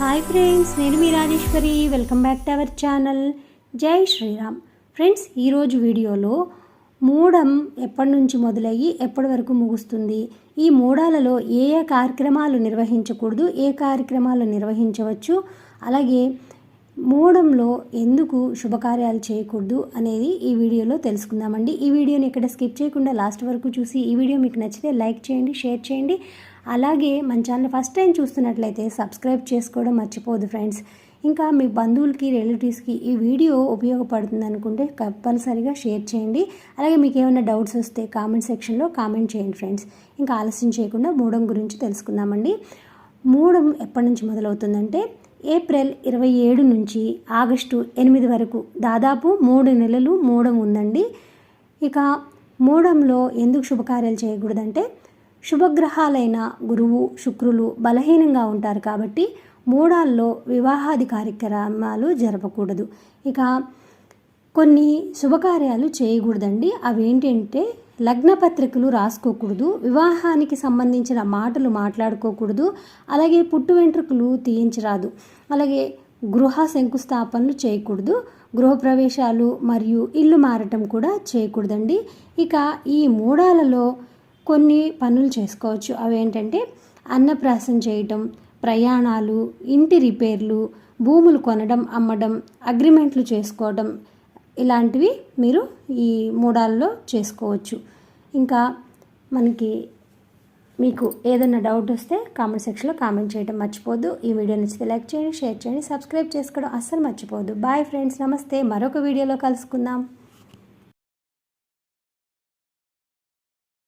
Hi friends నేను మీ Rajeswari. Welcome back to our channel Jai Shriram. Friends ఈరోజు వీడియోలో మూడం ఎప్పటి నుంచి మొదలయ్యి ఎప్పటి వరకు ముగుస్తుంది? ఈ మూడాలలో ఏ ఏ కార్యక్రమాలు నిర్వహించకూడదు ఏ కార్యక్రమాలు నిర్వహించవచ్చు అలాగే మూడంలో ఎందుకు శుభకార్యాలు చేయకూడదు అనేది ఈ వీడియోలో తెలుసుకుందామండి. ఈ వీడియోని ఇక్కడ స్కిప్ చేయకుండా లాస్ట్ వరకు చూసి ఈ వీడియో మీకు నచ్చితే లైక్ చేయండి షేర్ చేయండి అలాగే మన ఛానల్ ఫస్ట్ టైం చూస్తున్నట్లయితే సబ్స్క్రైబ్ చేసుకోవడం మర్చిపోదు ఫ్రెండ్స్. ఇంకా మీ బంధువులకి రిలేటివ్స్కి ఈ వీడియో ఉపయోగపడుతుంది అనుకుంటే కంపల్సరిగా షేర్ చేయండి. అలాగే మీకు ఏమైనా డౌట్స్ వస్తే కామెంట్ సెక్షన్లో కామెంట్ చేయండి ఫ్రెండ్స్. ఇంకా ఆలస్యం చేయకుండా మూడం గురించి తెలుసుకుందామండి. మూడం ఎప్పటి నుంచి మొదలవుతుందంటే ఏప్రిల్ ఇరవై ఏడు నుంచి ఆగస్టు ఎనిమిది వరకు దాదాపు మూడు నెలలు మూడం ఉందండి. ఇక మూడంలో ఎందుకు శుభకార్యాలు చేయకూడదంటే శుభగ్రహాలైన గురువు శుక్రులు బలహీనంగా ఉంటారు కాబట్టి మూడాల్లో వివాహాది కార్యక్రమాలు జరపకూడదు. ఇక కొన్ని శుభకార్యాలు చేయకూడదండి. అవి ఏంటంటే రాసుకోకూడదు వివాహానికి సంబంధించిన మాటలు మాట్లాడుకోకూడదు అలాగే పుట్టు వెంట్రుకలు తీయించరాదు అలాగే గృహ శంకుస్థాపనలు చేయకూడదు గృహప్రవేశాలు మరియు ఇల్లు మారటం కూడా చేయకూడదండి. ఇక ఈ మూడాలలో కొన్ని పనులు చేసుకోవచ్చు. అవి ఏంటంటే అన్నప్రాసం చేయటం ప్రయాణాలు ఇంటి రిపేర్లు భూములు కొనడం అమ్మడం అగ్రిమెంట్లు చేసుకోవడం ఇలాంటివి మీరు ఈ మూడాల్లో చేసుకోవచ్చు. ఇంకా మనకి మీకు ఏదైనా డౌట్ వస్తే కామెంట్ సెక్షన్లో కామెంట్ చేయడం మర్చిపోద్దు ఈ వీడియో నచ్చితే లైక్ చేయండి షేర్ చేయండి సబ్స్క్రైబ్ చేసుకోవడం అస్సలు మర్చిపోద్దు బాయ్ ఫ్రెండ్స్ నమస్తే. మరొక వీడియోలో కలుసుకుందాం.